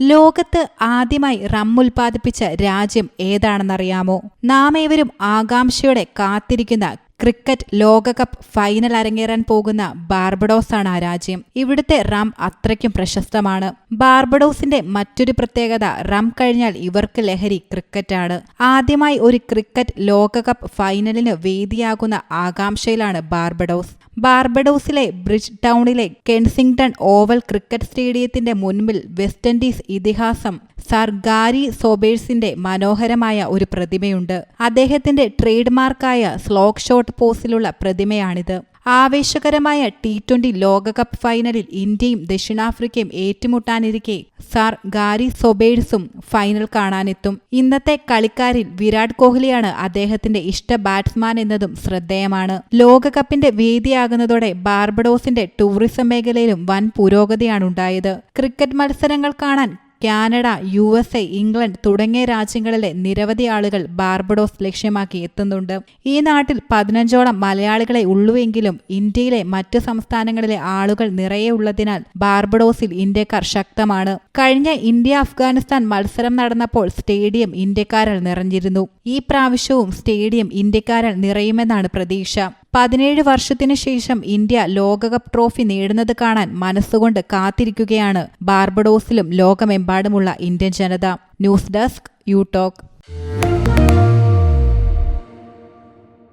ലോകത്ത് ആദ്യമായി റം ഉൽപ്പാദിപ്പിച്ച രാജ്യം ഏതാണെന്നറിയാമോ? നാമേവരും ആകാംക്ഷയോടെ കാത്തിരിക്കുന്ന ക്രിക്കറ്റ് ലോകകപ്പ് ഫൈനൽ അരങ്ങേറാൻ പോകുന്ന ബാർബഡോസാണ് ആ രാജ്യം. ഇവിടുത്തെ റം അത്രയ്ക്കും പ്രശസ്തമാണ്. ബാർബഡോസിന്റെ മറ്റൊരു പ്രത്യേകത റം കഴിഞ്ഞാൽ ഇവർക്ക് ലഹരി ക്രിക്കറ്റാണ്. ആദ്യമായി ഒരു ക്രിക്കറ്റ് ലോകകപ്പ് ഫൈനലിന് വേദിയാകുന്ന ആകാംക്ഷയിലാണ് ബാർബഡോസ്. ബാർബഡോസിലെ ബ്രിഡ്ജ് ടൗണിലെ കെൻസിംഗ്ടൺ ഓവൽ ക്രിക്കറ്റ് സ്റ്റേഡിയത്തിന്റെ മുൻപിൽ വെസ്റ്റ് ഇൻഡീസ് ഇതിഹാസം സർ ഗാരി സോബേഴ്സിന്റെ മനോഹരമായ ഒരു പ്രതിമയുണ്ട്. അദ്ദേഹത്തിന്റെ ട്രേഡ് മാർക്കായ സ്ലോക്ക് ഷോട്ട് പോസിലുള്ള പ്രതിമയാണിത്. ആവേശകരമായ ടി ട്വന്റി ലോകകപ്പ് ഫൈനലിൽ ഇന്ത്യയും ദക്ഷിണാഫ്രിക്കയും ഏറ്റുമുട്ടാനിരിക്കെ സാർ ഗാരി സൊബേഴ്സും ഫൈനൽ കാണാനെത്തും. ഇന്നത്തെ കളിക്കാരിൽ വിരാട് കോഹ്ലിയാണ് അദ്ദേഹത്തിന്റെ ഇഷ്ട ബാറ്റ്സ്മാൻ എന്നതും ശ്രദ്ധേയമാണ്. ലോകകപ്പിന്റെ വേദിയാകുന്നതോടെ ബാർബഡോസിന്റെ ടൂറിസം മേഖലയിലും വൻ പുരോഗതിയാണുണ്ടായത്. ക്രിക്കറ്റ് മത്സരങ്ങൾ കാണാൻ Canada U S A England തുടങ്ങിയ രാജ്യങ്ങളിലെ നിരവധി ആളുകൾ ബാർബഡോസ് ലക്ഷ്യമാക്കി എത്തുന്നുണ്ട്. ഈ നാട്ടിൽ പതിനഞ്ചോളം മലയാളികളെ ഉള്ളുവെങ്കിലും ഇന്ത്യയിലെ മറ്റു സംസ്ഥാനങ്ങളിലെ ആളുകൾ നിറയെ ഉള്ളതിനാൽ ബാർബഡോസിൽ ഇന്ത്യക്കാർ ശക്തമാണ്. കഴിഞ്ഞ ഇന്ത്യ അഫ്ഗാനിസ്ഥാൻ മത്സരം നടന്നപ്പോൾ സ്റ്റേഡിയം ഇന്ത്യക്കാരാൽ നിറഞ്ഞിരുന്നു. ഈ പ്രാവശ്യവും സ്റ്റേഡിയം ഇന്ത്യക്കാരാൽ നിറയുമെന്നാണ് പ്രതീക്ഷ. പതിനേഴ് വർഷത്തിനു ശേഷം ഇന്ത്യ ലോകകപ്പ് ട്രോഫി നേടുന്നത് കാണാൻ മനസ്സുകൊണ്ട് കാത്തിരിക്കുകയാണ് ബാർബഡോസിലും ലോകമെമ്പാടുമുള്ള ഇന്ത്യൻ ജനത. News desk U talk